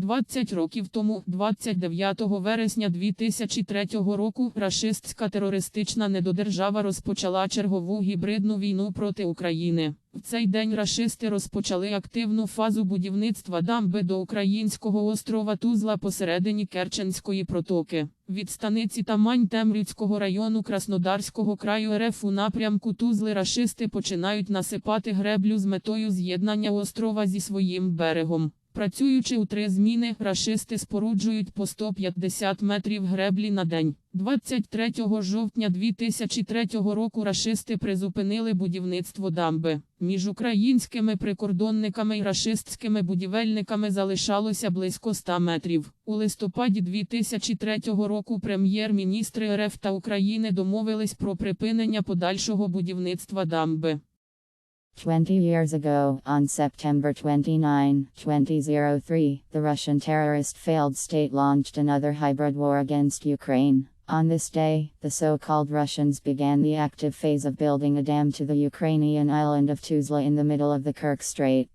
20 років тому, 29 вересня 2003 року, рашистська терористична недодержава розпочала чергову гібридну війну проти України. В цей день рашисти розпочали активну фазу будівництва дамби до українського острова Тузла посередині Керченської протоки. Від станиці Тамань Темрівського району Краснодарського краю РФ у напрямку Тузли рашисти починають насипати греблю з метою з'єднання острова зі своїм берегом. Працюючи у три зміни, рашисти споруджують по 150 метрів греблі на день. 23 жовтня 2003 року рашисти призупинили будівництво дамби. Між українськими прикордонниками і рашистськими будівельниками залишалося близько 100 метрів. У листопаді 2003 року прем'єр-міністри РФ та України домовились про припинення подальшого будівництва дамби. 20 years ago, on September 29, 2003, the Russian terrorist failed state launched another hybrid war against Ukraine. On this day, the so called Russians began the active phase of building a dam to the Ukrainian island of Tuzla in the middle of the Kerch Strait.